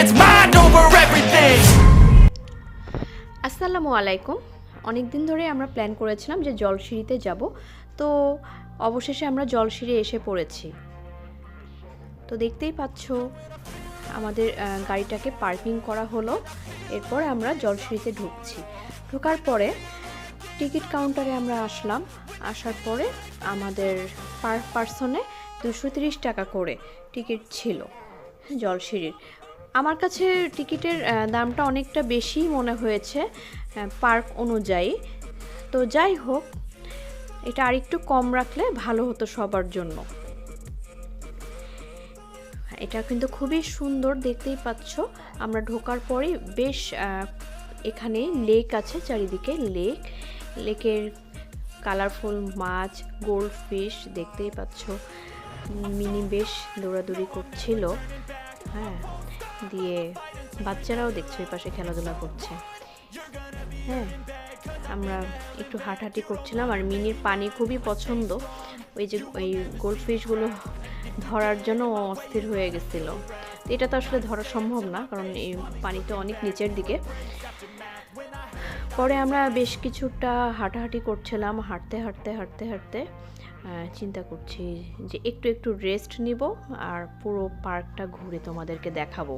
it's mind over everything. আসসালামু আলাইকুম। অনেক দিন ধরে আমরা প্ল্যান করেছিলাম যে জলসিঁড়িতে যাব। তো অবশেষে আমরা জলসিঁড়ি এসে পড়েছি। তো দেখতেই পাচ্ছ, আমাদের গাড়িটাকে পার্কিং করা হলো। এরপর আমরা জলসিঁড়িতে ঢুকছি। ঢোকার পরে টিকিট কাউন্টারে আমরা আসলাম। আসার পরে আমাদের পার পার্সনে দুশো টাকা করে টিকিট ছিল জলসিঁড়ির। আমার কাছে টিকিটের দামটা অনেকটা বেশি মনে হয়েছে পার্ক অনুযায়ী। তো যাই হোক, এটা আরেকটু কম রাখলে ভালো হতো সবার জন্য। এটা কিন্তু খুবই সুন্দর, দেখতেই পাচ্ছ। আমরা ঢোকার পরেই বেশ এখানে লেক আছে, চারিদিকে লেক। লেকের কালারফুল মাছ গোল্ড ফিশ দেখতেই পাচ্ছ। মিনি বেশ দৌড়াদৌড়ি করছিল। হ্যাঁ। দিয়ে বাচ্চারাও দেখছে এই পাশে খেলাধুলা করছে। হ্যাঁ আমরা একটু হাঁটাহাঁটি করছিলাম আর মিনির পানি খুবই পছন্দ। ওই যে ওই গোল্ড ফিশগুলো ধরার জন্য অস্থির হয়ে গেছিল। এটা তো আসলে ধরা সম্ভব না, কারণ এই পানি তো অনেক নিচের দিকে। পরে আমরা বেশ কিছুটা হাঁটাহাঁটি করছিলাম, হাঁটতে হাঁটতে হাঁটতে হাঁটতে। চিন্তা করছি যে একটু একটু রেস্ট নিব আর পুরো পার্কটা ঘুরে তোমাদেরকে দেখাবো।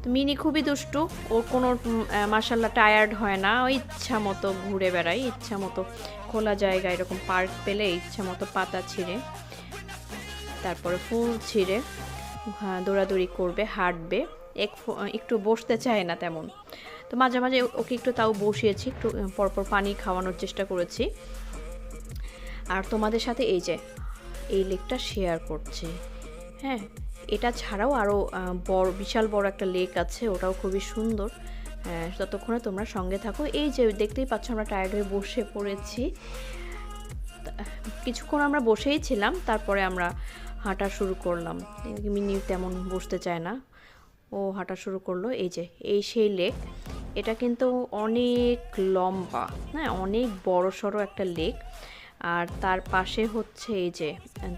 তো মিনি খুবই দুষ্টু ওর কোনো মার্শাল্লাহ টায়ার্ড হয় না ওই ইচ্ছা মতো ঘুরে বেড়ায় ইচ্ছা মতো খোলা জায়গা এরকম পার্ক পেলে ইচ্ছা মতো পাতা ছিঁড়ে তারপরে ফুল ছিঁড়ে হ্যাঁ, দৌড়াদৌড়ি করবে হাঁটবে এক একটু বসতে চায় না তেমন। তো মাঝে মাঝে ওকে একটু তাও বসিয়েছি একটু পরপর পানি খাওয়ানোর চেষ্টা করেছি। আর তোমাদের সাথে এই যে, এই লেকটা শেয়ার করছি। হ্যাঁ এটা ছাড়াও আরও বড়, বিশাল বড় একটা লেক আছে, ওটাও খুবই সুন্দর। ততক্ষণে তোমরা সঙ্গে থাকো। এই যে দেখতেই পাচ্ছ আমরা টায়ার্ড হয়ে বসে পড়েছি। কিছুক্ষণ আমরা বসেই ছিলাম, তারপরে আমরা হাঁটা শুরু করলাম। মিনি তেমন বসতে চায় না। ও হাঁটা শুরু করল, এই যে, এই সেই লেক এটা কিন্তু অনেক লম্বা হ্যাঁ অনেক বড় সড়ো একটা লেক আর তার পাশে হচ্ছে এই যে,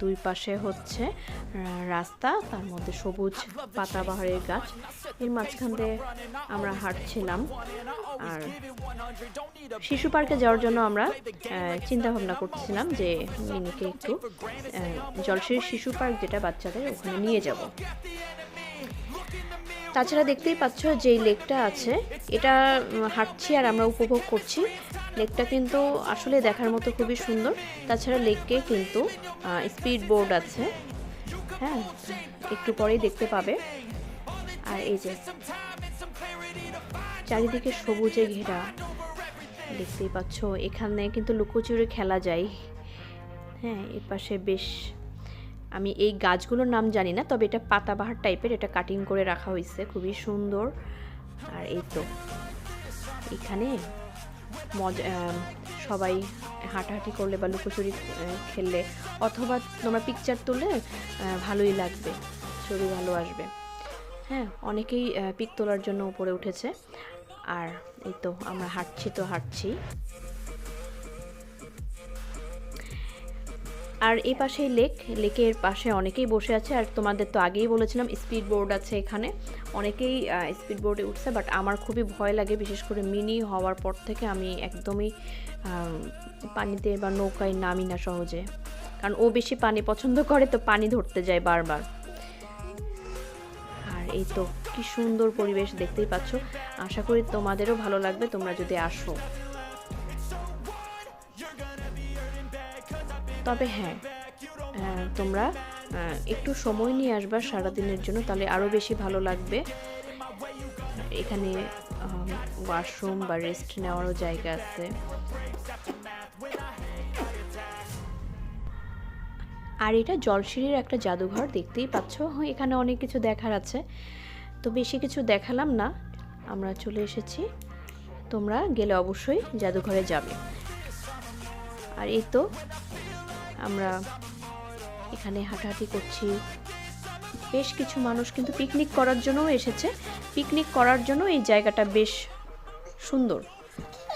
দুই পাশে হচ্ছে রাস্তা, তার মধ্যে সবুজ পাতাবাহারের গাছ। এর মাঝখান দিয়ে আমরা হাঁটছিলাম। আর শিশু পার্কে যাওয়ার জন্য আমরা চিন্তা ভাবনা করছিলাম যে মিনিকে একটু জলসির শিশু পার্ক যেটা বাচ্চাদের, ওখানে নিয়ে যাব। তাছাড়া দেখতেই পাচ্ছ যে লেকটা আছে, এটা হাঁটছি আর আমরা উপভোগ করছি। লেকটা কিন্তু আসলে দেখার মতো খুবই সুন্দর। তাছাড়া লেকে কিন্তু স্পিড বোর্ড আছে। হ্যাঁ একটু পরেই দেখতে পাবে। আর এই যে, চারিদিকে সবুজে ঘেরা, দেখতেই পাচ্ছ। এখানে কিন্তু লুকোচুরি খেলা যায়। হ্যাঁ এর পাশে বেশ আমি এই গাছগুলোর নাম জানি না, তবে এটা পাতাবাহার টাইপের এটা কাটিং করে রাখা হয়েছে, খুবই সুন্দর। আর এই তো, এখানে মজা সবাই হাঁটাহাঁটি করলে বা লুকোচুরি খেললে, অথবা তোমরা পিকচার তুললে ভালোই লাগবে, ছবি ভালো আসবে। হ্যাঁ অনেকেই পিক তোলার জন্য উপরে উঠেছে। আর এই তো, আমরা হাঁটছি তো হাঁটছি। আর এই পাশে লেক, লেকের পাশে অনেকেই বসে আছে, আর তোমাদের তো আগেই বলেছিলাম স্পিড বোর্ড আছে এখানে। অনেকেই স্পিড বোর্ডে উঠছে বাট আমার খুবই ভয় লাগে, বিশেষ করে মিনি হওয়ার পর থেকে আমি একদমই পানিতে বা নৌকায় নামি না সহজে। কারণ ও বেশি পানি পছন্দ করে, তো পানি ধরতে যায় বারবার। আর এই তো, কি সুন্দর পরিবেশ দেখতেই পাচ্ছ। আশা করি তোমাদেরও ভালো লাগবে, তোমরা যদি আসো। তবে হ্যাঁ তোমরা একটু সময় নিয়ে আসবা সারাদিনের জন্য, তাহলে আরও বেশি ভালো লাগবে। এখানে ওয়াশরুম বা রেস্ট নেওয়ারও জায়গা আছে। আর এটা জলসিঁড়ির একটা জাদুঘর, দেখতেই পাচ্ছ। এখানে অনেক কিছু দেখার আছে। তো বেশি কিছু দেখালাম না, আমরা চলে এসেছি। তোমরা গেলে অবশ্যই জাদুঘরে যাবে। আর এই তো আমরা এখানে হাঁটাহাঁটি করছি। বেশ কিছু মানুষ কিন্তু পিকনিক করার জন্যও এসেছে। পিকনিক করার জন্য এই জায়গাটা বেশ সুন্দর।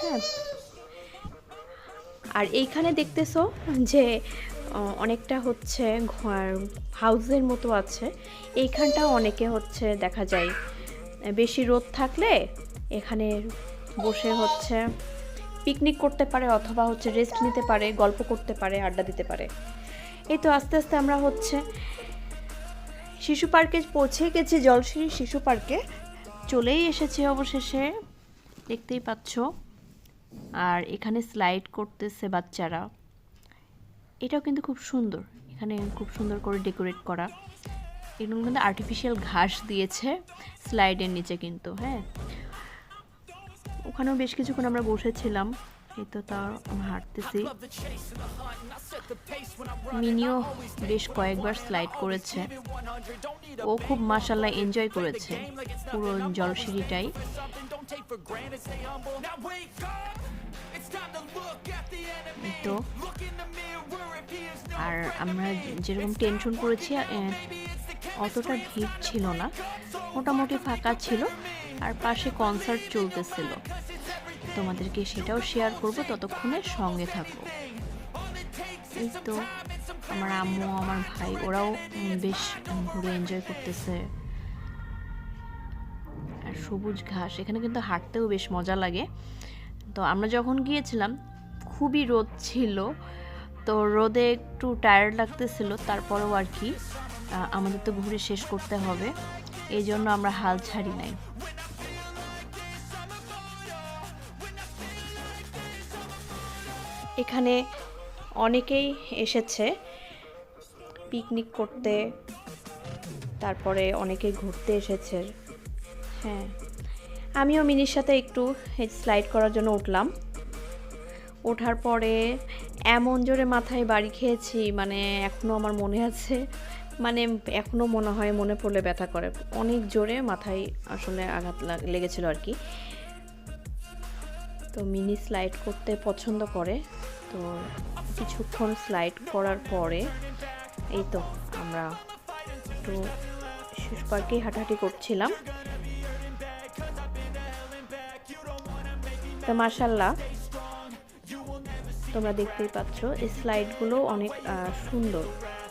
হ্যাঁ। আর এইখানে দেখতেছো যে অনেকটা হচ্ছে হাউসের মতো আছে। এইখানটাও অনেকে হচ্ছে দেখা যায়, বেশি রোদ থাকলে এখানে বসে হচ্ছে পিকনিক করতে পারে অথবা হচ্ছে রেস্ট নিতে পারে, গল্প করতে পারে, আড্ডা দিতে পারে। এই তো আস্তে আস্তে আমরা হচ্ছে শিশু পার্কে পৌঁছে গেছি জলসিঁড়ি শিশু পার্কে। চলেই এসেছে অবশেষে, দেখতেই পাচ্ছ। আর এখানে স্লাইড করতেছে বাচ্চারা। এটাও কিন্তু খুব সুন্দর। এখানে খুব সুন্দর করে ডেকোরেট করা। এগুলো কিন্তু আর্টিফিশিয়াল ঘাস দিয়েছে স্লাইডের নিচে কিন্তু হ্যাঁ? ওখানেও বেশ কিছুক্ষণ আমরা বসেছিলাম। এই তো তার হাঁটতেছি। মিনিও বেশ কয়েকবার স্লাইড করেছে। ও খুব মাসাল্লাহ এনজয় করেছে। পুরো জলসিঁড়িটাই। তো। আর আমরা যেরকম টেনশন করেছি অতটা ভিড় ছিল না। মোটামুটি ফাঁকা ছিল। আর পাশে কনসার্ট চলতেছিল। তোমাদেরকে সেটাও শেয়ার করব, ততক্ষণে সঙ্গে থাকো এই তো, আমার আম্মু, আমার ভাই, ওরাও বেশ ঘুরে এনজয় করতেছে। আর সবুজ ঘাস, এখানে কিন্তু হাঁটতেও বেশ মজা লাগে। তো আমরা যখন গিয়েছিলাম, খুবই রোদ ছিল। তো রোদে একটু টায়ার্ড লাগতেছিল, তারপরেও আর কি আমাদের তো ঘুরে শেষ করতে হবে। এই জন্য আমরা হাল ছাড়ি নাই। এখানে অনেকেই এসেছে পিকনিক করতে। তারপরে অনেকে ঘুরতে এসেছে। হ্যাঁ। আমিও মিনির সাথে একটু স্লাইড করার জন্য উঠলাম। ওঠার পরে এমন জোরে মাথায় বাড়ি খেয়েছি মানে এখনও আমার মনে আছে মানে এখনও মনে হয় মনে পড়লে ব্যথা করে। অনেক জোরে মাথায় আসলে আঘাত লাগ- লেগেছিল আর কি। তো মিনি স্লাইড করতে পছন্দ করে। তো কিছুক্ষণ স্লাইড করার পরে এই তো আমরা একটু শিশু পার্কেই হাঁটাহাঁটি করছিলাম। তো মার্শাল্লাহ তোমরা দেখতেই পাচ্ছ এই স্লাইডগুলো অনেক সুন্দর।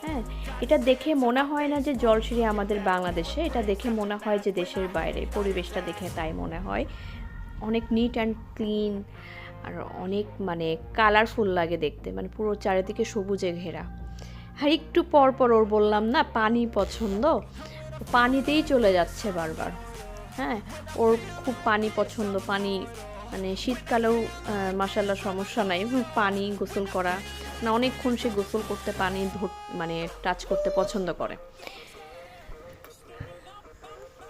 হ্যাঁ এটা দেখে মনে হয় না যে জলসিঁড়ি আমাদের বাংলাদেশে, এটা দেখে মনে হয় যে দেশের বাইরে, পরিবেশটা দেখে তাই মনে হয়। অনেক নিট অ্যান্ড ক্লিন আর অনেক মানে কালারফুল লাগে দেখতে। মানে পুরো চারিদিকে সবুজে ঘেরা। আর একটু পর পর ওর বললাম, না, পানি পছন্দ? পানিতেই চলে যাচ্ছে বারবার। হ্যাঁ ওর খুব পানি পছন্দ। পানি মানে শীতকালেও মাসাল্লাহ সমস্যা নাই। পানি গোসল করা। না, অনেকক্ষণ সে গোসল করতে পানি ধর মানে টাচ করতে পছন্দ করে।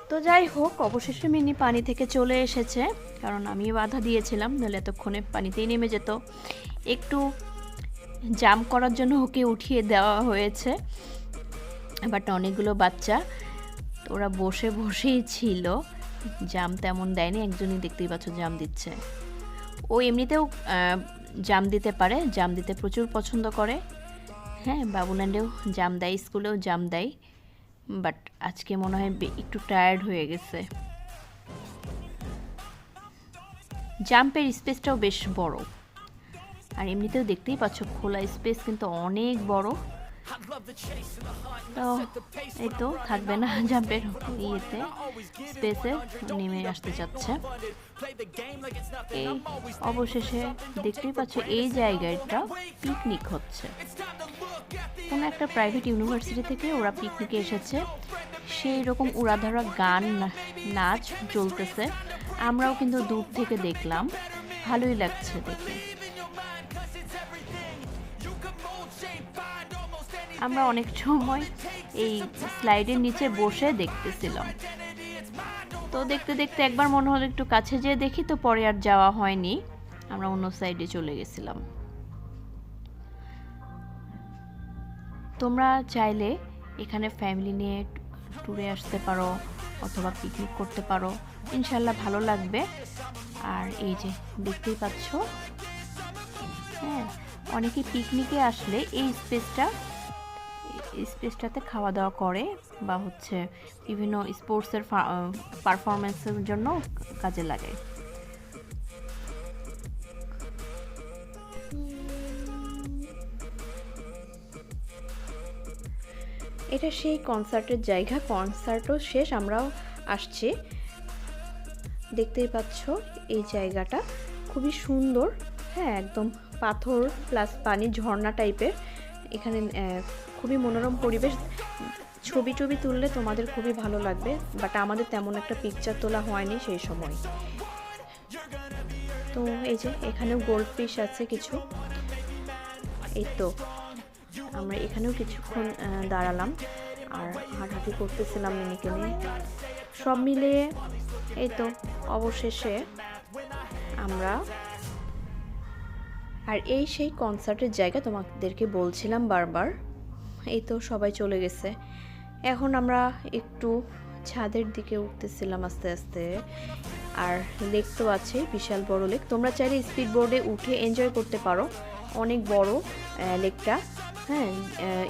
তো যাই হোক, অবশেষে মিনি পানি থেকে চলে এসেছে। কারণ আমি বাধা দিয়েছিলাম, নাহলে এতক্ষণে পানিতেই নেমে যেত। একটু জাম করার জন্য ওকে উঠিয়ে দেওয়া হয়েছে। বাট অনেকগুলো বাচ্চা ওরা বসে বসেই ছিল। জাম তেমন দেয়নি, একজনই দেখতেই পাচ্ছ জাম দিচ্ছে। ও এমনিতেও জাম দিতে পারে, জাম দিতে প্রচুর পছন্দ করে। হ্যাঁ বাবুল্যান্ডেও জাম দেয়, স্কুলেও জাম দেয়। বাট আজকে মনে হয় একটু টায়ার্ড হয়ে গেছে। জাম্পের স্পেসটাও বেশ বড়। আর এমনিতেও দেখতেই পাচ্ছ, খোলা স্পেস কিন্তু অনেক বড়। তো এই তো থাকবে না জাম্পের ইয়েতে স্পেসে নেমে আসতে চাচ্ছে এই অবশেষে দেখতেই পাচ্ছ এই জায়গাটা পিকনিক হচ্ছে। কোনো একটা প্রাইভেট ইউনিভার্সিটি থেকে ওরা পিকনিকে এসেছে। সেই রকম উড়াধরা গান নাচ চলতেছে। আমরাও কিন্তু দূর থেকে দেখলাম। ভালোই লাগছে দেখে। আমরা অনেক সময় এই স্লাইডের নিচে বসে দেখতেছিলাম। তো দেখতে দেখতে একবার মনে হলো একটু কাছে যেয়ে দেখি, তো পরে আর যাওয়া হয়নি। আমরা অন্য সাইডে চলে গেছিলাম। তোমরা চাইলে এখানে ফ্যামিলি নিয়ে ট্যুরে আসতে পারো, অথবা পিকনিক করতে পারো। ইনশাল্লাহ ভালো লাগবে। আর এই যে, দেখতেই পাচ্ছ? হ্যাঁ অনেকে পিকনিকে আসলে এই স্পেসটা স্পেসটাতে খাওয়া দাওয়া করে বা হচ্ছে বিভিন্ন স্পোর্টসের পারফরমেন্সের জন্য কাজে লাগে। এটা সেই কনসার্টের জায়গা। কনসার্টও শেষ, আমরাও আসছি। দেখতেই পাচ্ছ এই জায়গাটা। খুবই সুন্দর। হ্যাঁ একদম পাথর প্লাস পানি ঝর্ণা টাইপের এখানে খুবই মনোরম পরিবেশ। ছবি টবি তুললে তোমাদের খুবই ভালো লাগবে বাট আমাদের তেমন একটা পিকচার তোলা হয়নি সেই সময়। তো এই যে এখানেও গোল্ড ফিশ আছে কিছু। এই তো, আমরা এখানেও কিছুক্ষণ দাঁড়ালাম। আর হাঁটাহাঁটি করতেছিলাম মিনিকে নিয়ে। সব মিলিয়ে এই তো, অবশেষে আমরা আর এই সেই কনসার্টের জায়গা তোমাদেরকে বলছিলাম বারবার। এই তো সবাই চলে গেছে। এখন আমরা একটু ছাদের দিকে উঠতেছিলাম আস্তে আস্তে। আর লেক তো আছে, বিশাল বড় লেক। তোমরা চাইলে স্পিড বোর্ডে উঠে এনজয় করতে পারো। অনেক বড় লেকটা। হ্যাঁ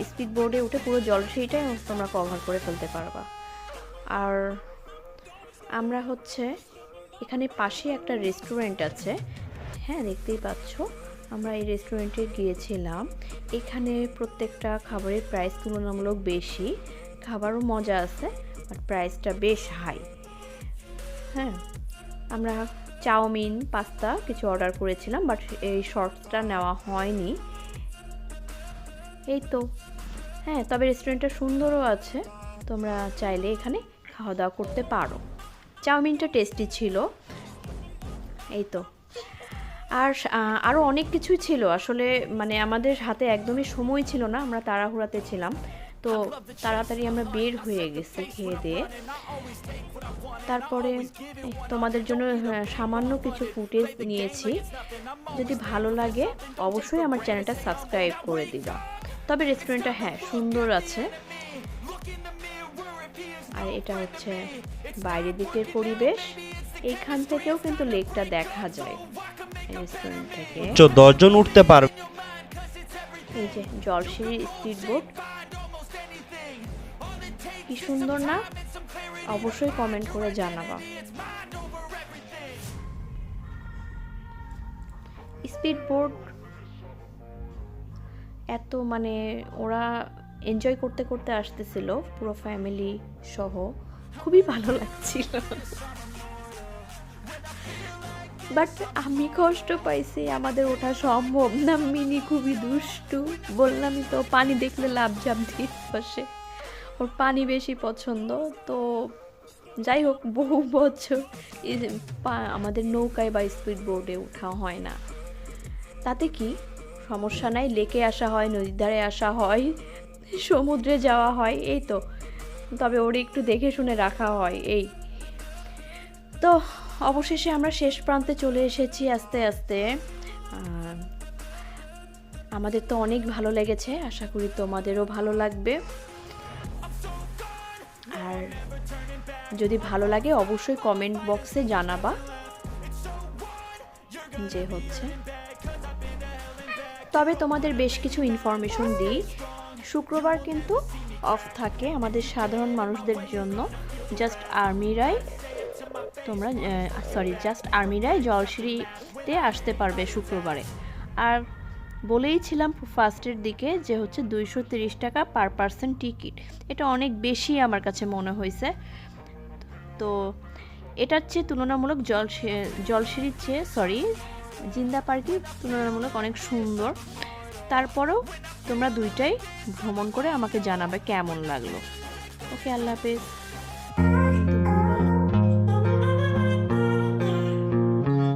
স্পিড বোর্ডে উঠে পুরো জলসিটা তোমরা কভার করে ফেলতে পারবা। আর আমরা হচ্ছে এখানে পাশে একটা রেস্টুরেন্ট আছে। হ্যাঁ দেখতেই পাচ্ছ। আমরা এই রেস্টুরেন্টে গিয়েছিলাম। এখানে প্রত্যেকটা খাবারের প্রাইস তুলনামূলক বেশি। খাবারও মজা আছে বাট প্রাইসটা বেশ হাই হ্যাঁ আমরা চাউমিন, পাস্তা কিছু অর্ডার করেছিলাম বাট এই শর্টসটা নেওয়া হয়নি। এই তো। হ্যাঁ তবে রেস্টুরেন্টটা সুন্দরও আছে। তোমরা চাইলে এখানে খাওয়া দাওয়া করতে পারো। চাউমিনটা টেস্টি ছিল। এই তো। আর আরও অনেক কিছুই ছিল। আসলে মানে আমাদের হাতে একদমই সময় ছিল না আমরা তাড়াহুড়াতে ছিলাম। তো তাড়াতাড়ি আমরা বের হয়ে গেছি খেয়ে দিয়ে। তারপরে তোমাদের জন্য হ্যাঁ, সামান্য কিছু ফুটেজ নিয়েছি। যদি ভালো লাগে অবশ্যই আমার চ্যানেলটা সাবস্ক্রাইব করে দিবা। তবে রেস্টুরেন্টটা হ্যাঁ সুন্দর আছে। আর এটা হচ্ছে বাইরের দিকের পরিবেশ। এইখান থেকেও কিন্তু লেকটা দেখা যায়। উচ্চ দশজন উঠতে পারবে এই যে জলসিঁড়ি স্পিড বোট কি সুন্দর না? অবশ্যই কমেন্ট করে জানাবা। স্পিড বোট এত মানে ওরা এনজয় করতে করতে আসতেছিল পুরো ফ্যামিলি সহ। খুবই ভালো লাগছিল। বাট আমি কষ্ট পাইছি, আমাদের ওঠা সম্ভব না। মিনি খুবই দুষ্টু। বললামই তো পানি দেখলে লাভ জাম দিয়ে বসে ওর পানি বেশি পছন্দ। তো যাই হোক, বহু বছর আমাদের নৌকায় বা স্পিড বোর্ডে ওঠা হয় না। তাতে কি? সমস্যা নাই, লেকে আসা হয়, নদীর ধারে আসা হয়, সমুদ্রে যাওয়া হয়, এই তো। তবে ওর একটু দেখে শুনে রাখা হয়, এই তো অবশেষে আমরা শেষ প্রান্তে চলে এসেছি আস্তে আস্তে। আমাদের তো অনেক ভালো লেগেছে, আশা করি তোমাদেরও ভালো লাগবে। আর যদি ভালো লাগে অবশ্যই কমেন্ট বক্সে জানাবা যে হচ্ছে। তবে তোমাদের বেশ কিছু ইনফরমেশন দিই। শুক্রবার কিন্তু অফ থাকে আমাদের সাধারণ মানুষদের জন্য। জাস্ট আর্মিরাই তোমরা সরি জাস্ট আর্মিরাই জলসিঁড়িতে আসতে পারবে শুক্রবারে। আর বলেইছিলাম ফার্স্টের দিকে যে হচ্ছে দুইশো টাকা পার পার্সন টিকিট। এটা অনেক বেশি আমার কাছে মনে হয়েছে। তো এটার চেয়ে তুলনামূলক জল জলসিঁড়ির চেয়ে সরি জিন্দা পার্কই তুলনামূলক অনেক সুন্দর। তারপরেও তোমরা দুইটাই ভ্রমণ করে আমাকে জানাবে কেমন লাগল। ওকে, আল্লাহ হাফেজ।